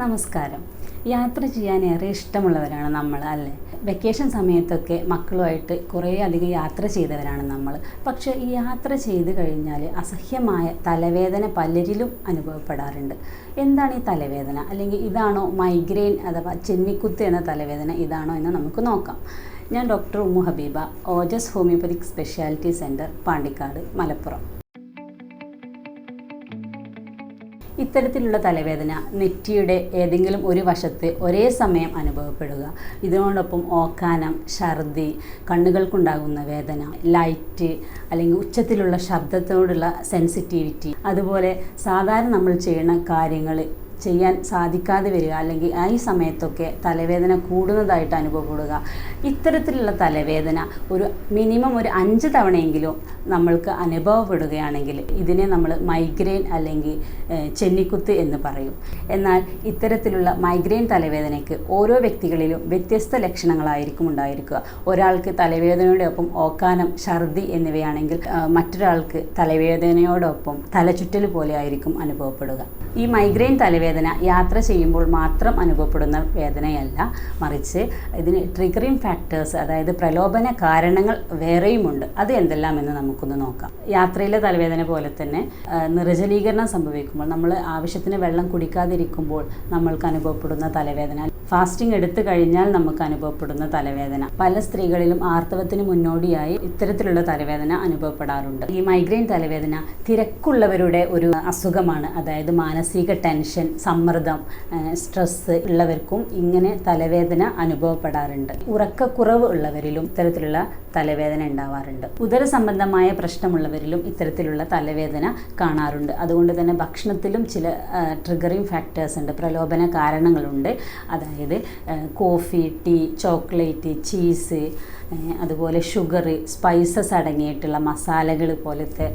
നമസ്കാരം. യാത്ര ചെയ്യാൻ ഏറെ ഇഷ്ടമുള്ളവരാണ് നമ്മൾ അല്ലേ? വെക്കേഷൻ സമയത്തൊക്കെ മക്കളുമായിട്ട് കുറേ അധികം യാത്ര ചെയ്തവരാണ് നമ്മൾ. പക്ഷേ ഈ യാത്ര ചെയ്ത് കഴിഞ്ഞാൽ അസഹ്യമായ തലവേദന പലരിലും അനുഭവപ്പെടാറുണ്ട്. എന്താണ് ഈ തലവേദന? അല്ലെങ്കിൽ ഇതാണോ മൈഗ്രെയിൻ അഥവാ ചെന്നിക്കുത്ത് എന്ന തലവേദന ഇതാണോ എന്ന് നമുക്ക് നോക്കാം. ഞാൻ doctor Ummu Habeeba Ojas homeopathic speciality centre Pandikkad Malappuram. ഇത്തരത്തിലുള്ള തലവേദന നെറ്റിയുടെ ഏതെങ്കിലും ഒരു വശത്ത് ഒരേ സമയം അനുഭവപ്പെടുക. ഇതിനോടൊപ്പം ഓക്കാനം ഛർദി കണ്ണുകൾക്കുണ്ടാകുന്ന വേദന ലൈറ്റ് അല്ലെങ്കിൽ ഉച്ചത്തിലുള്ള ശബ്ദത്തോടുള്ള സെൻസിറ്റിവിറ്റി അതുപോലെ സാധാരണ നമ്മൾ ചെയ്യുന്ന കാര്യങ്ങൾ ചെയ്യാൻ സാധിക്കാതെ വരിക അല്ലെങ്കിൽ ആ ഈ സമയത്തൊക്കെ തലവേദന കൂടുന്നതായിട്ട് അനുഭവപ്പെടുക. ഇത്തരത്തിലുള്ള തലവേദന ഒരു മിനിമം ഒരു അഞ്ച് തവണയെങ്കിലും നമ്മൾക്ക് അനുഭവപ്പെടുകയാണെങ്കിൽ ഇതിനെ നമ്മൾ മൈഗ്രെയിൻ അല്ലെങ്കിൽ ചെന്നിക്കുത്ത് എന്ന് പറയും. എന്നാൽ ഇത്തരത്തിലുള്ള മൈഗ്രെയിൻ തലവേദനയ്ക്ക് ഓരോ വ്യക്തികളിലും വ്യത്യസ്ത ലക്ഷണങ്ങളായിരിക്കും ഉണ്ടായിരിക്കുക. ഒരാൾക്ക് തലവേദനയുടെ ഒപ്പം ഓക്കാനം ഛർദി എന്നിവയാണെങ്കിൽ മറ്റൊരാൾക്ക് തലവേദനയോടൊപ്പം തലചുറ്റൽ പോലെ ആയിരിക്കും അനുഭവപ്പെടുക. ഈ മൈഗ്രെയിൻ തലവേദന യാത്ര ചെയ്യുമ്പോൾ മാത്രം അനുഭവപ്പെടുന്ന വേദനയല്ല മറിച്ച് ഇതിന് ട്രിഗറിങ് ഫാക്ടേഴ്സ് അതായത് പ്രലോഭന കാരണങ്ങൾ വേറെയുമുണ്ട്. അത് എന്തെല്ലാം എന്ന് നമുക്കൊന്ന് നോക്കാം. യാത്രയിലെ തലവേദന പോലെ തന്നെ നിർജലീകരണം സംഭവിക്കുമ്പോൾ നമ്മൾ ആവശ്യത്തിന് വെള്ളം കുടിക്കാതിരിക്കുമ്പോൾ നമ്മൾക്ക് അനുഭവപ്പെടുന്ന തലവേദന ഫാസ്റ്റിംഗ് എടുത്തു കഴിഞ്ഞാൽ നമുക്ക് അനുഭവപ്പെടുന്ന തലവേദന. പല സ്ത്രീകളിലും ആർത്തവത്തിന് മുന്നോടിയായി ഇത്തരത്തിലുള്ള തലവേദന അനുഭവപ്പെടാറുണ്ട്. ഈ മൈഗ്രെയിൻ തലവേദന തിരക്കുള്ളവരുടെ ഒരു അസുഖമാണ്. അതായത് മാനസിക ടെൻഷൻ സമ്മർദ്ദം സ്ട്രെസ് ഉള്ളവർക്കും ഇങ്ങനെ തലവേദന അനുഭവപ്പെടാറുണ്ട്. ഉറക്കക്കുറവ് ഉള്ളവരിലും ഇത്തരത്തിലുള്ള തലവേദന ഉണ്ടാവാറുണ്ട്. ഉദര സംബന്ധമായ പ്രശ്നമുള്ളവരിലും ഇത്തരത്തിലുള്ള തലവേദന കാണാറുണ്ട്. അതുകൊണ്ട് തന്നെ ഭക്ഷണത്തിലും ചില ട്രിഗറിങ് ഫാക്ടേഴ്സ് ഉണ്ട് പ്രലോഭന കാരണങ്ങളുണ്ട്. അതായത് കോഫി ടീ ചോക്ലേറ്റ് ചീസ് അതുപോലെ ഷുഗർ സ്പൈസസ് അടങ്ങിയിട്ടുള്ള മസാലകൾ പോലത്തെ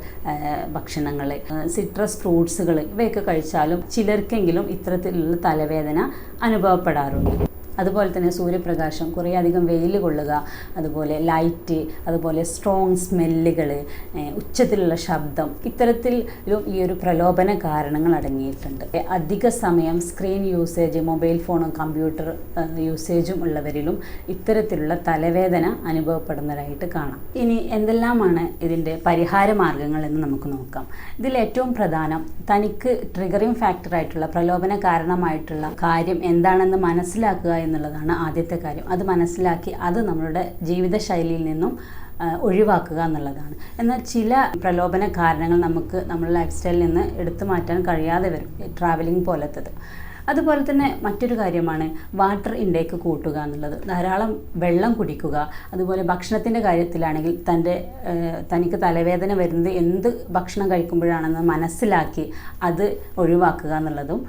ഭക്ഷണങ്ങൾ സിട്രസ് ഫ്രൂട്ട്സുകൾ ഇവയൊക്കെ കഴിച്ചാലും ചിലർക്കെങ്കിലും ഇത്തരത്തിലുള്ള തലവേദന അനുഭവപ്പെടാറുണ്ട്. അതുപോലെ തന്നെ സൂര്യപ്രകാശം കുറേ അധികം വെയിൽ കൊള്ളുക അതുപോലെ ലൈറ്റ് അതുപോലെ സ്ട്രോങ് സ്മെല്ലുകൾ ഉച്ചത്തിലുള്ള ശബ്ദം ഇത്തരത്തിൽ ഈ ഒരു പ്രലോഭന കാരണങ്ങൾ അടങ്ങിയിട്ടുണ്ട്. അധിക സമയം സ്ക്രീൻ യൂസേജ് മൊബൈൽ ഫോണും കമ്പ്യൂട്ടർ യൂസേജും ഉള്ളവരിലും ഇത്തരത്തിലുള്ള തലവേദന അനുഭവപ്പെടുന്നതായിട്ട് കാണാം. ഇനി എന്തെല്ലാമാണ് ഇതിന്റെ പരിഹാര മാർഗങ്ങൾ എന്ന് നമുക്ക് നോക്കാം. ഇതിൽ ഏറ്റവും പ്രധാനം തനിക്ക് ട്രിഗറിങ് ഫാക്ടറായിട്ടുള്ള പ്രലോഭന കാരണമായിട്ടുള്ള കാര്യം എന്താണെന്ന് മനസ്സിലാക്കുക എന്നുള്ളതാണ് ആദ്യത്തെ കാര്യം. അത് മനസ്സിലാക്കി അത് നമ്മളുടെ ജീവിതശൈലിയിൽ നിന്നും ഒഴിവാക്കുക എന്നുള്ളതാണ്. എന്നാൽ ചില പ്രലോഭന കാരണങ്ങൾ നമുക്ക് നമ്മുടെ ലൈഫ് സ്റ്റൈലിൽ നിന്ന് എടുത്തു മാറ്റാൻ കഴിയാതെ വരും. ട്രാവലിംഗ് പോലത്തത്. അതുപോലെ തന്നെ മറ്റൊരു കാര്യമാണ് വാട്ടർ ഇൻടേക്ക് കൂട്ടുക എന്നുള്ളത്. ധാരാളം വെള്ളം കുടിക്കുക അതുപോലെ ഭക്ഷണത്തിന്റെ കാര്യത്തിലാണെങ്കിൽ തന്റെ തനിക്ക് തലവേദന വരുന്നത് എന്ത് ഭക്ഷണം കഴിക്കുമ്പോഴാണെന്ന് മനസ്സിലാക്കി അത് ഒഴിവാക്കുക എന്നുള്ളതും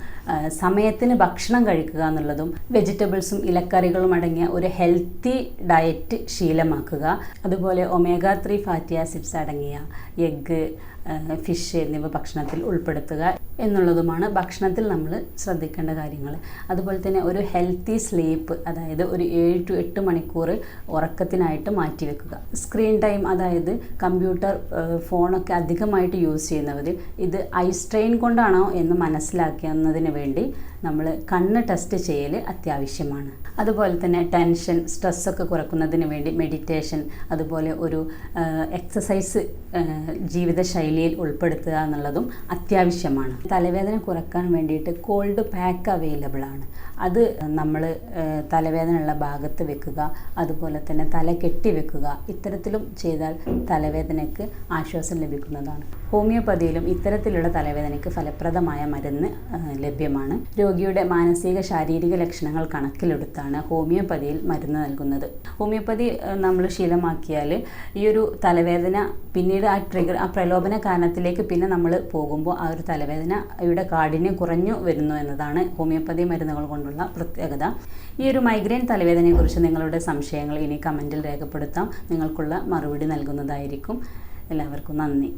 സമയത്തിന് ഭക്ഷണം കഴിക്കുക എന്നുള്ളതും വെജിറ്റബിൾസും ഇലക്കറികളും അടങ്ങിയ ഒരു ഹെൽത്തി ഡയറ്റ് ശീലമാക്കുക. അതുപോലെ ഒമേഗ ത്രീ ഫാറ്റി ആസിഡ്സ് അടങ്ങിയ എഗ്ഗ് ഫിഷ് എന്നിവ ഭക്ഷണത്തിൽ ഉൾപ്പെടുത്തുക എന്നുള്ളതുമാണ് ഭക്ഷണത്തിൽ നമ്മൾ ശ്രദ്ധിക്കേണ്ട കാര്യങ്ങൾ. അതുപോലെ തന്നെ ഒരു ഹെൽത്തി സ്ലീപ്പ് അതായത് ഒരു ഏഴ് ടു എട്ട് മണിക്കൂർ ഉറക്കത്തിനായിട്ട് മാറ്റിവെക്കുക സ്ക്രീൻ ടൈം അതായത് കമ്പ്യൂട്ടർ ഫോണൊക്കെ അധികമായിട്ട് യൂസ് ചെയ്യുന്നവർ ഇത് ഐ സ്ട്രെയിൻ കൊണ്ടാണോ എന്ന് മനസ്സിലാക്കുന്നതിന് വേണ്ടി നമ്മൾ കണ്ണ് ടെസ്റ്റ് ചെയ്യൽ അത്യാവശ്യമാണ്. അതുപോലെ തന്നെ ടെൻഷൻ സ്ട്രെസ്സൊക്കെ കുറക്കുന്നതിന് വേണ്ടി മെഡിറ്റേഷൻ അതുപോലെ ഒരു എക്സസൈസ് ജീവിതശൈലിയിൽ ഉൾപ്പെടുത്തുക എന്നുള്ളതും അത്യാവശ്യമാണ്. തലവേദന കുറയ്ക്കാൻ വേണ്ടിയിട്ട് കോൾഡ് പാക്ക് അവൈലബിൾ ആണ്. അത് നമ്മൾ തലവേദനയുള്ള ഭാഗത്ത് വെക്കുക അതുപോലെ തന്നെ തല കെട്ടി വെക്കുക ഇത്തരത്തിലും ചെയ്താൽ തലവേദനയ്ക്ക് ആശ്വാസം ലഭിക്കുന്നതാണ്. ഹോമിയോപ്പതിയിലും ഇത്തരത്തിലുള്ള തലവേദനയ്ക്ക് ഫലപ്രദമായ മരുന്ന് ലഭ്യമാണ്. രോഗിയുടെ മാനസിക ശാരീരിക ലക്ഷണങ്ങൾ കണക്കിലെടുത്താണ് ഹോമിയോപ്പതിയിൽ മരുന്ന് നൽകുന്നത്. ഹോമിയോപ്പതി നമ്മൾ ശീലമാക്കിയാൽ ഈ ഒരു തലവേദന പിന്നീട് ആ ട്രിഗർ ആ പ്രലോഭന കാരണത്തിലേക്ക് പിന്നെ നമ്മൾ പോകുമ്പോൾ ആ ഒരു തലവേദനയുടെ കാഠിന്യം കുറഞ്ഞു വരുന്നു എന്നതാണ് ഹോമിയോപ്പതി മരുന്നുകൾ കൊണ്ടുള്ള പ്രത്യേകത. ഈ ഒരു മൈഗ്രെയിൻ തലവേദനയെക്കുറിച്ച് നിങ്ങളുടെ സംശയങ്ങൾ ഇനി കമന്റിൽ രേഖപ്പെടുത്താം. നിങ്ങൾക്കുള്ള മറുപടി നൽകുന്നതായിരിക്കും. എല്ലാവർക്കും നന്ദി.